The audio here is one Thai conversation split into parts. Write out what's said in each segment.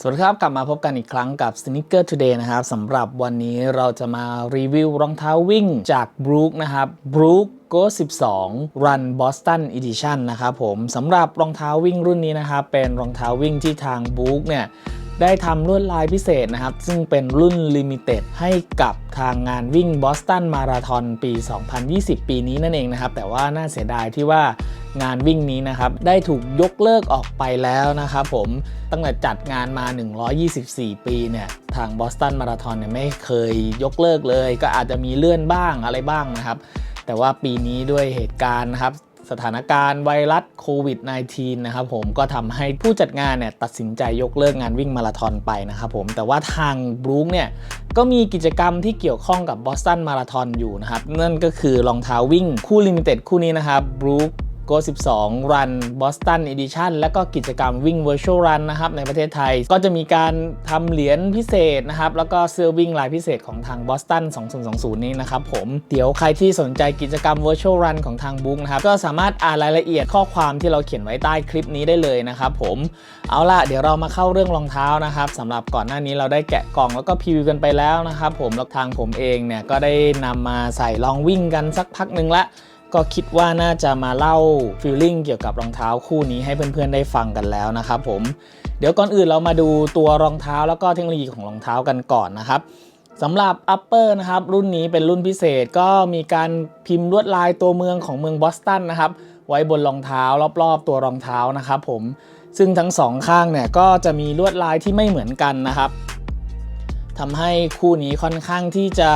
สวัสดีครับ กลับมาพบกันอีกครั้งกับ Sneaker Today นะครับสำหรับวันนี้เราจะมารีวิวรองเท้าวิ่งจาก Brook นะครับ Brook Go 12 Run Boston Edition นะครับผมสำหรับรองเท้าวิ่งรุ่นนี้นะครับ เป็นรองเท้าวิ่งที่ทาง Brook เนี่ย ได้ทำลวดลายพิเศษนะครับ ซึ่งเป็นรุ่น Limited ให้กับทางงานวิ่ง Boston Marathon ปี 2020 ปีนี้นั่นเองนะครับ แต่ว่าน่าเสียดายที่ว่างานวิ่งนี้นะครับ ได้ถูกยกเลิกออกไปแล้วนะครับผมตั้งแต่จัดงานมา 124 ปีเนี่ย ทางบอสตันมาราธอนเนี่ยไม่เคยยกเลิกเลย ก็อาจจะมีเลื่อนบ้างอะไรบ้างนะครับแต่ว่าปีนี้ด้วยเหตุการณ์นะครับ สถานการณ์ไวรัสโควิด -19 นะครับผมก็ทำให้ผู้จัดงานเนี่ยตัดสินใจยกเลิกงานวิ่งมาราธอนไปนะครับผมแต่ว่าทางบรู๊คเนี่ยก็มีกิจกรรมที่เกี่ยวข้องกับบอสตันมาราธอนอยู่นะครับนั่นก็คือรองเท้าวิ่งคู่ลิมิเต็ดคู่นี้นะครับบรู๊ค Go 12 Run Boston Edition และก็กิจกรรมวิ่ง Virtual Run นะครับในประเทศไทย ก็จะมีการทำเหรียญพิเศษนะครับ แล้วก็เสื้อวิ่งลายพิเศษของทาง Boston 2020 นี้นะครับผมเดี๋ยวใครที่สนใจกิจกรรม Virtual Run ของทางบุ๊กนะครับ ก็สามารถอ่านรายละเอียดข้อความที่เราเขียนไว้ใต้คลิปนี้ได้เลยนะครับผมเอาล่ะเดี๋ยวเรามาเข้าเรื่องรองเท้านะครับสำหรับก่อนหน้านี้เราได้แกะกล่องแล้วก็พรีวิวกันไปแล้วนะครับผมแล้วทางผมเองเนี่ยก็ได้นำมาใส่ลองวิ่งกันสักพักหนึ่งละ ก็คิดว่าน่าจะมาเล่าฟีลลิ่งเกี่ยวกับรองเท้าคู่นี้ให้เพื่อนๆได้ฟังกันแล้วนะครับผมเดี๋ยวก่อนอื่นเรามาดูตัวรองเท้าแล้วก็เทคโนโลยีของรองเท้ากันก่อนนะครับสำหรับ Upper นะครับรุ่นนี้เป็นรุ่นพิเศษก็มีการพิมพ์ลวดลายตัวเมืองของเมืองบอสตันนะครับไว้บนรองเท้ารอบๆ ตัวรองเท้านะครับผมซึ่งทั้งสองข้างเนี่ยก็จะมีลวดลายที่ไม่เหมือนกันนะครับ ทำให้คู่นี้ค่อนข้างที่จะ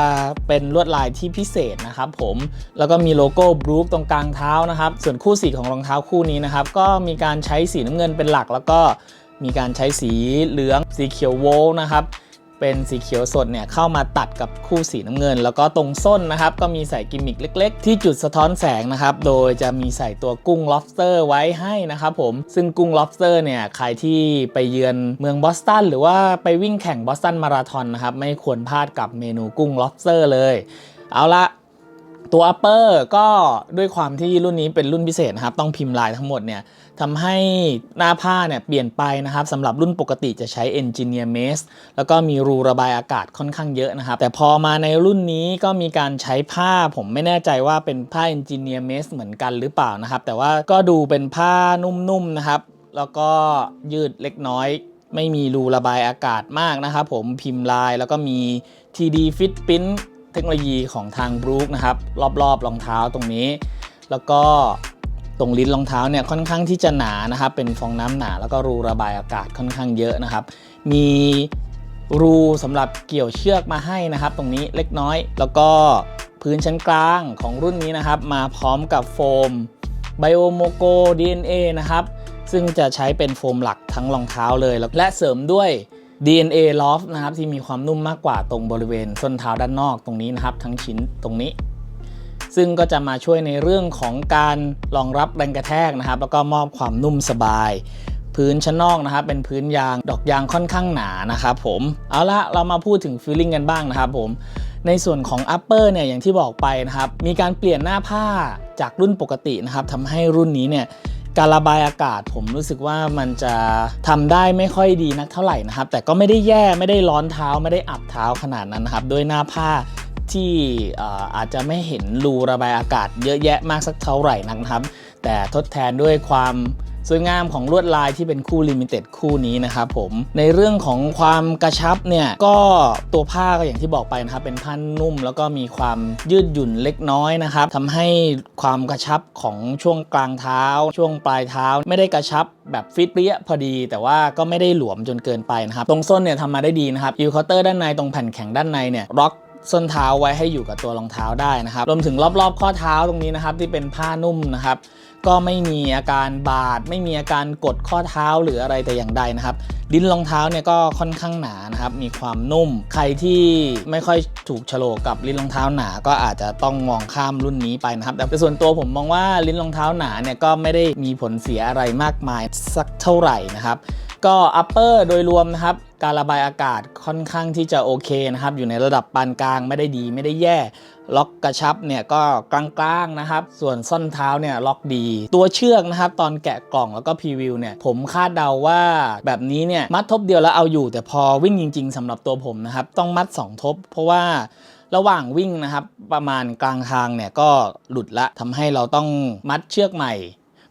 เป็นลวดลายที่พิเศษนะครับผมแล้วก็มีโลโก้บรู๊คตรงกลางเท้านะครับส่วนคู่สีของรองเท้าคู่นี้นะครับก็มีการใช้สีน้ำเงินเป็นหลัก แล้วก็มีการใช้สีเหลืองสีเขียวโวลนะครับ เป็นสีเขียวสดเนี่ยเข้ามาตัดกับคู่สีน้ำเงิน แล้วก็ตรงส้นนะครับก็มีใส่กิมมิคเล็ก ๆ ที่จุดสะท้อนแสงนะครับโดยจะมีใส่ตัวกุ้ง lobster ไว้ให้นะครับผมซึ่งกุ้ง lobster เนี่ยใครที่ไปเยือนเมืองบอสตันหรือว่าไปวิ่งแข่งบอสตันมาราธอนนะครับไม่ควรพลาดกับเมนูกุ้ง lobster เลย เอาละ ตัว upper ก็ด้วยความที่รุ่นนี้เป็นรุ่นพิเศษนะครับ ต้องพิมพ์ลายทั้งหมดเนี่ยทำให้หน้าผ้าเนี่ยเปลี่ยนไปนะครับสำหรับรุ่นปกติจะใช้ Engineer Mesh แล้วก็มีรูระบายอากาศค่อนข้างเยอะนะครับ แต่พอมาในรุ่นนี้ก็มีการใช้ผ้าผมไม่แน่ใจว่าเป็นผ้า Engineer Mesh เหมือนกันหรือเปล่านะครับ แต่ว่าก็ดูเป็นผ้านุ่มๆนะครับ แล้วก็ยืดเล็กน้อยไม่มีรูระบายอากาศมากนะครับผมพิมพ์ลายแล้วก็มี TD Fit Print เทคโนโลยีของทางบรู๊คนะครับรอบๆรองเท้าตรงนี้ แล้วก็ตรงลิ้นรองเท้าเนี่ยค่อนข้างที่จะหนานะครับเป็นฟองน้ำหนาแล้วก็รูระบายอากาศค่อนข้างเยอะนะครับ มีรูสำหรับเกี่ยวเชือกมาให้นะครับ ตรงนี้เล็กน้อย แล้วก็พื้นชั้นกลางของรุ่นนี้นะครับ มาพร้อมกับโฟม Biomoco DNA นะครับ ซึ่งจะใช้เป็นโฟมหลักทั้งรองเท้าเลย และเสริมด้วย DNA Loft นะครับที่มีความนุ่มมากกว่าตรงบริเวณส้นเท้าด้านนอกตรงนี้นะครับ ทั้งชิ้นตรงนี้ ซึ่งก็จะมาช่วยในเรื่องของการรองรับแรงกระแทกนะครับ แล้วก็มอบความนุ่มสบาย พื้นชั้นนอกนะครับ เป็นพื้นยางดอกยางค่อนข้างหนานะครับผมเอาละเรามาพูดถึงฟีลลิ่งกันบ้างนะครับผมในส่วนของ upper เนี่ยอย่างที่บอกไปนะครับ มีการเปลี่ยนหน้าผ้าจากรุ่นปกตินะครับทำให้รุ่นนี้เนี่ย การระบายอากาศผมรู้สึกว่ามันจะทำได้ไม่ค่อยดีนักเท่าไหร่นะครับ แต่ก็ไม่ได้แย่ไม่ได้ร้อนเท้าไม่ได้อับเท้าขนาดนั้นนะครับ ด้วยหน้าผ้าที่เอ่ออาจจะไม่เห็นรูระบายอากาศเยอะแยะมากสักเท่าไหร่นักนะครับ แต่ทดแทนด้วยความ สวยงามของลวดลายที่เป็นคู่ลิมิเต็ดคู่นี้นะครับผมในเรื่องของความกระชับเนี่ยก็ตัวผ้าก็อย่างที่บอกไปนะครับเป็นผ้านุ่ม แล้วก็มีความยืดหยุ่นเล็กน้อยนะครับทำให้ความกระชับของช่วงกลางเท้า ช่วงปลายเท้า ไม่ได้กระชับแบบฟิตเปรี้ยพอดี แต่ว่าก็ไม่ได้หลวมจนเกินไปนะครับตรงส้นเนี่ยทำมาได้ดีนะครับยูคอเตอร์ด้านในตรงแผ่นแข็งด้านในเนี่ยล็อกส้นเท้าไว้ให้อยู่กับตัวรองเท้าได้นะครับ รวมถึงรอบๆ ข้อเท้าตรงนี้นะครับที่เป็นผ้านุ่มนะครับ ก็ไม่มีอาการบาด ไม่มีอาการกดข้อเท้าหรืออะไรแต่อย่างใดนะครับ ลิ้นรองเท้าเนี่ยก็ค่อนข้างหนานะครับ มีความนุ่ม ใครที่ไม่ค่อยถูกโฉลกกับลิ้นรองเท้าหนา ก็อาจจะต้องมองข้ามรุ่นนี้ไปนะครับ แต่ส่วนตัวผมมองว่าลิ้นรองเท้าหนาเนี่ยก็ไม่ได้มีผลเสียอะไรมากมายสักเท่าไหร่นะครับ ก็อัปเปอร์โดยรวมนะครับ การระบายอากาศค่อนข้างที่จะโอเคนะครับ อยู่ในระดับปานกลางไม่ได้ดีไม่ได้แย่ ล็อกกระชับเนี่ยก็กลางๆนะครับ ส่วนส้นเท้าเนี่ยล็อกดี ตัวเชือกนะครับ ตอนแกะกล่องแล้วก็พรีวิวเนี่ย ผมคาดเดาว่าแบบนี้เนี่ย มัดทบเดียวแล้วเอาอยู่ แต่พอวิ่งจริง ๆสำหรับตัวผมนะครับ ต้องมัด 2 ทบ เพราะว่าระหว่างวิ่งนะครับ ประมาณกลางทางเนี่ยก็หลุดละทำให้เราต้องมัดเชือกใหม่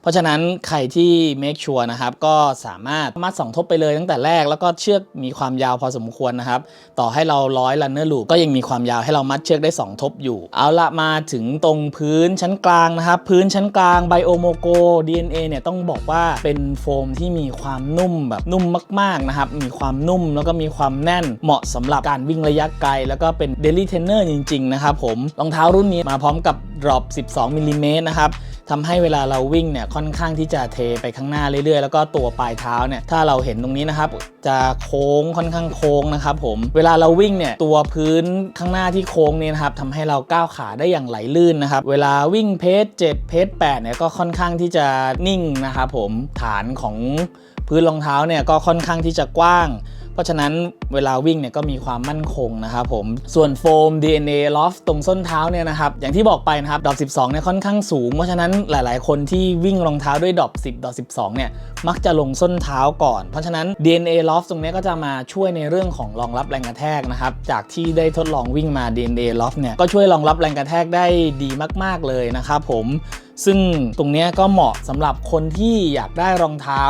ราะฉะนั้นใครที่ make sure นะครับ ก็สามารถมัดสองทบไปเลยตั้งแต่แรกแล้วก็เชือกมีความยาวพอสมควรนะครับ ต่อให้เราร้อย runner loop ก็ยังมีความยาวให้เรามัดเชือกได้ 2 ทบอยู่ เอาละมาถึงตรงพื้นชั้นกลางนะครับ พื้นชั้นกลางไบโอโมโก DNA เนี่ยต้องบอกว่าเป็นโฟมที่มีความนุ่มแบบนุ่มมาก ๆ นะครับ มีความนุ่มแล้วก็มีความแน่นเหมาะสำหรับการวิ่งระยะไกล แล้วก็เป็น daily trainer จริง ๆ นะครับผมรองเท้ารุ่นนี้มาพร้อมกับ drop 12มิลลิเมตรนะครับ ทำให้เวลาเราวิ่งเนี่ยค่อนข้างที่จะเทไปข้างหน้าเรื่อยๆ แล้วก็ตัวปลายเท้าเนี่ยถ้าเราเห็นตรงนี้นะครับจะโค้งค่อนข้างโค้งนะครับผมเวลาเราวิ่งเนี่ยตัวพื้นข้างหน้าที่โค้งเนี่ยนะครับทำให้เราก้าวขาได้อย่างไหลลื่นนะครับเวลาวิ่งเพจ7เพจ8เนี่ยก็ค่อนข้างที่จะนิ่งนะครับผมฐานของพื้นรองเท้าเนี่ยก็ค่อนข้างที่จะกว้าง เพราะฉะนั้น เวลาวิ่งเนี่ยก็มีความมั่นคงนะครับผมส่วนโฟม DNA Loft ตรงส้นเท้าเนี่ยนะครับอย่างที่บอกไปนะครับดอก12เนี่ยค่อนข้างสูง เพราะฉะนั้นหลาย ๆ คนที่วิ่งรองเท้าด้วยดอก10ดอก12เนี่ยมักจะลงส้นเท้าก่อน เพราะฉะนั้น DNA Loft ตรงเนี้ยก็จะมาช่วยในเรื่องของรองรับแรงกระแทกนะครับจากที่ได้ทดลองวิ่งมา DNA Loft เนี่ยก็ช่วยรองรับแรงกระแทกได้ดีมาก ๆ เลยนะครับผมซึ่งตรงเนี้ยก็เหมาะสำหรับคนที่อยากได้รองเท้า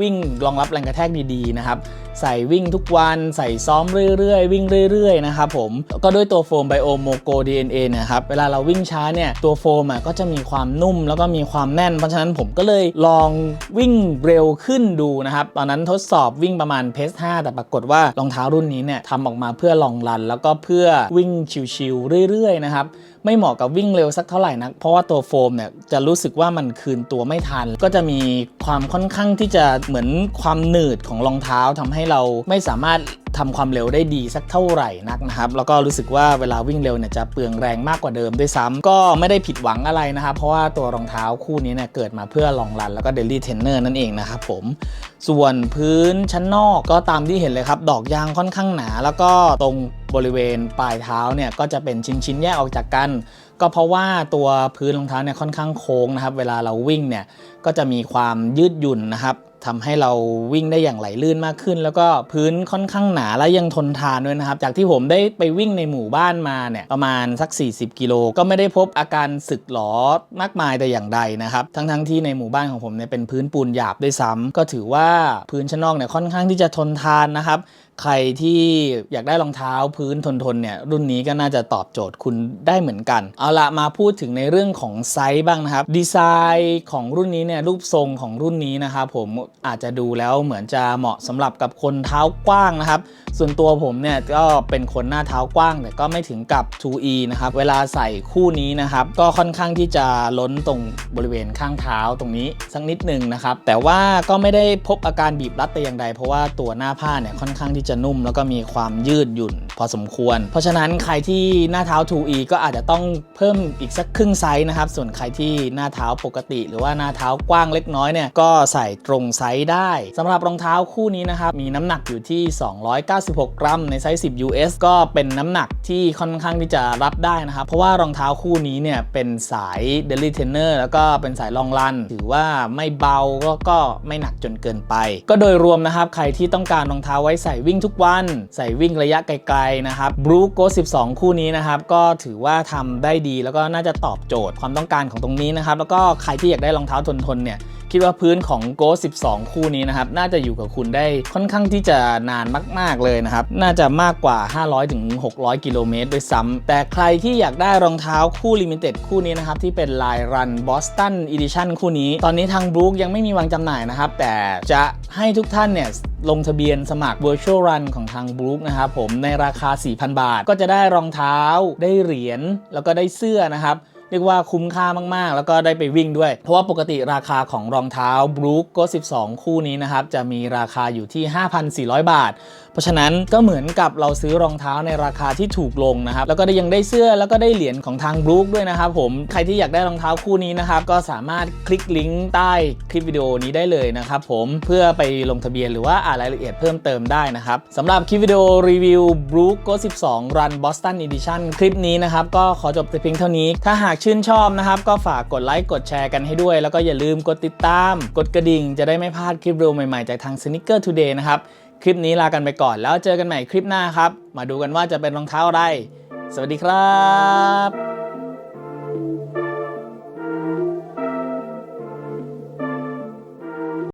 วิ่งรองรับแรงกระแทกดีๆนะครับ ใส่วิ่งทุกวันใส่ซ้อมเรื่อยๆ วิ่งเรื่อยๆนะครับผมก็ด้วยตัวโฟมไบโอโมโก DNA เนะครับเวลาเราวิ่งช้าเนี่ยตัวโฟมอะก็จะมีความนุ่มแล้วก็มีความแน่น เพราะฉะนั้นผมก็เลยลองวิ่งเร็วขึ้นดูนะครับตอนนั้นทดสอบวิ่งประมาณเพส5แต่ปรากฏว่ารองเท้ารุ่นนี้เนี่ยทำออกมาเพื่อลองรัน แล้วก็เพื่อวิ่งชิวๆเรื่อยๆนะครับ ไม่เหมาะกับวิ่งเร็วสักเท่าไหร่นักเพราะว่าตัวโฟมเนี่ยจะรู้สึกว่ามันคืนตัวไม่ทัน ก็จะมีความค่อนข้างที่จะเหมือนความหนืดของรองเท้าทำให้เราไม่สามารถทำความเร็วได้ดีสักเท่าไหร่นักนะครับ แล้วก็รู้สึกว่าเวลาวิ่งเร็วเนี่ยจะเปลืองแรงมากกว่าเดิมด้วยซ้ำก็ไม่ได้ผิดหวังอะไรนะครับ เพราะว่าตัวรองเท้าคู่นี้เนี่ยเกิดมาเพื่อลองรันแล้วก็เดลี่เทนเนอร์นั่นเองนะครับผม ส่วนพื้นชั้นนอกก็ตามที่เห็นเลยครับ ดอกยางค่อนข้างหนา แล้วก็ตรง บริเวณปลายเท้าเนี่ยก็จะเป็นชิ้นๆแยกออกจากกัน ก็เพราะว่าตัวพื้นรองเท้าเนี่ยค่อนข้างโค้งนะครับ เวลาเราวิ่งเนี่ยก็จะมีความยืดหยุ่นนะครับทำให้เราวิ่งได้อย่างไหลลื่นมากขึ้น แล้วก็พื้นค่อนข้างหนาและยังทนทานด้วยนะครับ จากที่ผมได้ไปวิ่งในหมู่บ้านมาเนี่ยประมาณสัก 40 กิโล ก็ไม่ได้พบอาการสึกหรอมากมายแต่อย่างใดนะครับ ทั้งๆที่ในหมู่บ้านของผมเนี่ยเป็นพื้นปูนหยาบด้วยซ้ำก็ถือว่าพื้นชั้นนอกเนี่ยค่อนข้างที่จะทนทานนะครับ ใครที่อยากได้รองเท้าพื้นทนๆเนี่ยรุ่นนี้ก็น่าจะตอบโจทย์คุณได้เหมือนกัน เอาละมาพูดถึงในเรื่องของไซส์บ้างนะครับ ดีไซน์ของรุ่นนี้เนี่ยรูปทรงของรุ่นนี้นะครับผมอาจจะดูแล้วเหมือนจะเหมาะสำหรับกับคนเท้ากว้างนะครับ ส่วนตัวผมเนี่ยก็เป็นคนหน้าเท้ากว้างแต่ก็ไม่ถึงกับ 2E นะครับเวลาใส่คู่นี้นะครับก็ค่อนข้างที่จะล้นตรงบริเวณข้างเท้าตรงนี้สักนิดหนึ่งนะครับแต่ว่าก็ไม่ได้พบอาการบีบรัดแต่อย่างใดเพราะว่าตัวหน้าผ้าเนี่ยค่อนข้างที่จะนุ่มแล้วก็มีความยืดหยุ่น พอสมควร เพราะฉะนั้นใครที่หน้าเท้า 2E ก็อาจจะต้องเพิ่มอีกสักครึ่งไซส์นะครับ ส่วนใครที่หน้าเท้าปกติ หรือว่าหน้าเท้ากว้างเล็กน้อยเนี่ยก็ใส่ตรงไซส์ได้สำหรับรองเท้าคู่นี้นะครับ มีน้ำหนักอยู่ที่ 296 กรัม ในไซส์ 10 US ก็เป็นน้ำหนักที่ค่อนข้างที่จะรับได้นะครับ เพราะว่ารองเท้าคู่นี้เนี่ยเป็นสาย daily trainer แล้วก็เป็นสายลองรัน ถือว่าไม่เบาก็ก็ไม่หนักจนเกินไป ก็โดยรวมนะครับ ใครที่ต้องการรองเท้าไว้ใส่วิ่งทุกวัน ใส่วิ่งระยะไกลนะครับ Blue Go 12 คู่นี้นะครับ ก็ถือว่าทำได้ดีแล้วก็น่าจะตอบโจทย์ความต้องการของตรงนี้นะครับ แล้วก็ใครที่อยากได้รองเท้าทนๆเนี่ยคิดว่าพื้นของ Go 12 คู่นี้นะครับ น่าจะอยู่กับคุณได้ค่อนข้างที่จะนานมาก ๆ เลยนะครับ น่าจะมากกว่า 500ถึง600 กิโลเมตรด้วยซ้ำแต่ใครที่อยากได้รองเท้าคู่ลิมิเต็ดคู่นี้นะครับ ที่เป็นลายรัน Boston Edition คู่นี้ ตอนนี้ทาง b r o o k ยังไม่มีวางจำหน่ายนะครับ แต่จะให้ทุกท่านเนี่ย ลงทะเบียนสมัคร Virtual Run ของทางบลูนะครับผมในราคา 4,000 บาท ก็จะได้รองเท้าได้เหรียญแล้วก็ได้เสื้อนะครับเรียกว่าคุ้มค่ามาก ๆ แล้วก็ได้ไปวิ่งด้วย เพราะว่าปกติราคาของรองเท้าบลูก็ 12 คู่นี้นะครับ จะมีราคาอยู่ที่ 5,400 บาท เพราะฉะนั้นก็เหมือนกับเราซื้อรองเท้าในราคาที่ถูกลงนะครับแล้วก็ได้ยังได้เสื้อแล้วก็ได้เหรียญของทางบรูคด้วยนะครับผมใครที่อยากได้รองเท้าคู่นี้นะครับก็สามารถคลิกลิงก์ใต้คลิปวิดีโอนี้ได้เลยนะครับผมเพื่อไปลงทะเบียนหรือว่าอ่านรายละเอียดเพิ่มเติมได้นะครับสำหรับคลิปวิดีโอรีวิว Brook Go 12 Run Boston Edition คลิปนี้นะครับก็ขอจบแต่เพียงเท่านี้ ถ้าหากชื่นชอบนะครับก็ฝากกดไลค์กดแชร์กันให้ด้วย แล้วก็อย่าลืมกดติดตาม กดกระดิ่งจะได้ไม่พลาดคลิปวิดีโอใหม่ๆจากทาง Sneaker Today นะครับ คลิปนี้ลากันไปก่อนแล้วเจอกันใหม่คลิปหน้าครับ มาดูกันว่าจะเป็นรองเท้าอะไร สวัสดีครับ